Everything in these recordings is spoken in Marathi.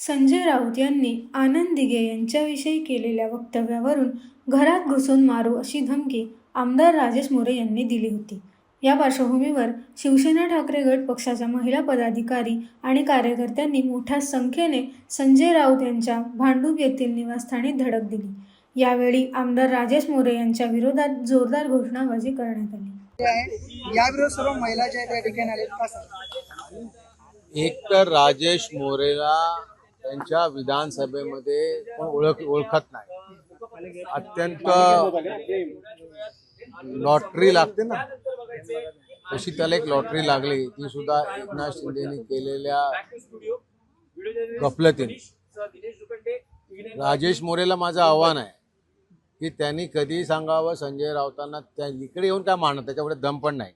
संजय राऊत यांनी आनंद दिघे यांच्याविषयी केलेल्या वक्तव्यावरून घरात घुसून मारू अशी धमकी आमदार राजेश मोरे यांनी दिली होती. या पार्श्वभूमीवर शिवसेना ठाकरे गट पक्षाच्या महिला पदाधिकारी आणि कार्यकर्त्यांनी मोठ्या संख्येने संजय राऊत यांच्या भांडूप येथील निवासस्थानी धडक दिली. यावेळी आमदार राजेश मोरे यांच्या विरोधात जोरदार घोषणाबाजी करण्यात आली. आहे याविरोधात सर्व महिला ज्या ठिकाणी एक तर राजेश मोरेला त्यांच्या विधानसभेमध्ये पण ओळख ओळखत नाही. अत्यंत लॉटरी लागते ना. तशी त्याला एक लॉटरी लागली. ती सुद्धा एकनाथ शिंदेनी केलेल्या गफलतीने. राजेश मोरेला माझं आव्हान आहे की त्यांनी कधी सांगावं संजय राऊतांना त्या इकडे येऊन काय मानत त्याच्यापुढे दम पण नाही.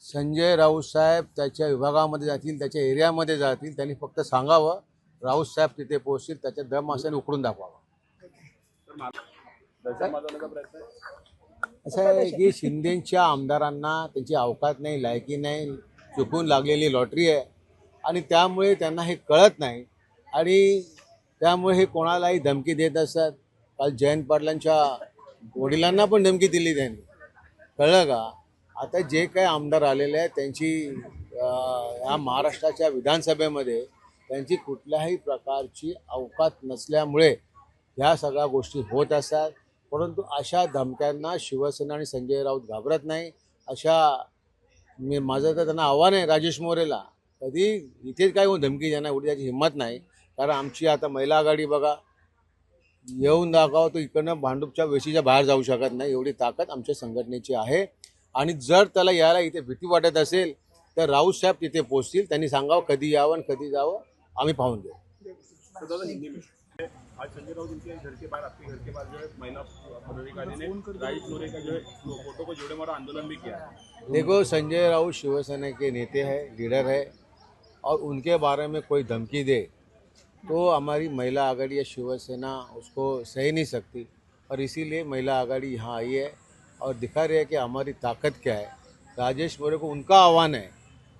संजय राऊत साहेब त्याच्या विभागामध्ये जातील त्याच्या एरियामध्ये जातील त्यांनी फक्त सांगावं राऊत साहेब तिथे पोहोचतील त्याच्या दम असेल उकडून दाखवावा. असं आहे की शिंदेच्या आमदारांना त्यांची अवकात नाही लायकी नाही चुकून लागलेली लॉटरी आहे. आणि त्यामुळे त्यांना हे कळत नाही. आणि त्यामुळे हे कोणालाही धमकी देत असतात. काल जयंत पाटलांच्या वडिलांना पण धमकी दिली त्यांनी. कळलं का? आता जे काही आमदार आलेले आहेत त्यांची ह्या महाराष्ट्राच्या विधानसभेमध्ये त्यांची कुठल्याही प्रकारची अवकात नसल्यामुळे ह्या सगळ्या गोष्टी होत असतात. परंतु अशा धमक्यांना शिवसेना आणि संजय राऊत घाबरत नाही. अशा मी माझं तर त्यांना आव्हान आहे राजेश मोरेला. कधी इथेच काय धमकी देणार एवढी त्याची हिंमत नाही. कारण आमची आता महिला आघाडी बघा येऊन दाखवा तो इकडनं भांडूपच्या वेशीच्या बाहेर जाऊ शकत नाही. एवढी ताकद आमच्या संघटनेची आहे. आणि जर त्याला यायला इथे भीती वाटत असेल तर राऊत साहेब तिथे पोचतील. त्यांनी सांगावं कधी यावं आणि कधी जावं आम्ही पाहून देऊ आज संजय राउत इनके घर के बाहर आपके घर के बाहर जो है महिला पदाधिकारी ने राइट मोरे का जो है फ़ोटो को जोड़े मारा आंदोलन भी किया देखो संजय राउत शिवसेना के नेते हैं लीडर है और उनके बारे में कोई धमकी दे तो हमारी महिला आघाड़ी या शिवसेना उसको सह नहीं सकती। और इसीलिए महिला आघाड़ी यहाँ आई है। और दिखा रही है कि हमारी ताकत क्या है। राजेश मोरे को उनका आह्वान है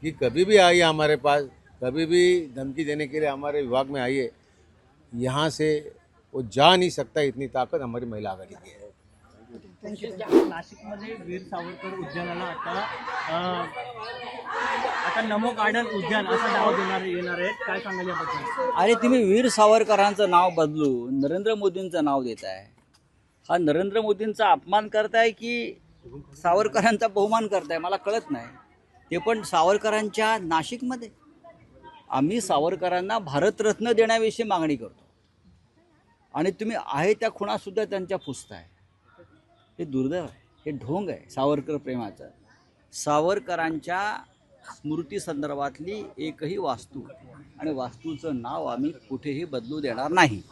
कि कभी भी आइए हमारे पास कभी भी धमकी देने के लिए हमारे विभाग में आइए। यहाँ से वो जा नहीं सकता इतनी ताकत हमारी महिला आघाड़ी की है। नाशिकमध्ये वीर सावरकर उद्यानाला आता अं, आता नमो गार्डन उद्यान असा नाव देणार येणार आहेत. काय सांगाल याबद्दल? अरे तुम्ही वीर सावरकरांचं नाव बदलून नरेंद्र मोदींचं नाव देत आहे हा नरेंद्र मोदींचा अपमान करताय की सावरकरांचा बहुमान करताय? मला कळत नाही. ते पण सावरकरांच्या नाशिकमध्ये. आम्ही सावरकरांना भारतरत्न देण्याविषयी मागणी करतो. आणि तुम्ही आहे त्या खुणासुद्धा त्यांच्या पुसताय. हे दुर्दैव आहे. हे ढोंग आहे सावरकर प्रेमाचं. सावरकरांच्या स्मृती संदर्भातली एकही वास्तू आणि वास्तूचं नाव आम्ही कुठेही बदलू देणार नाही.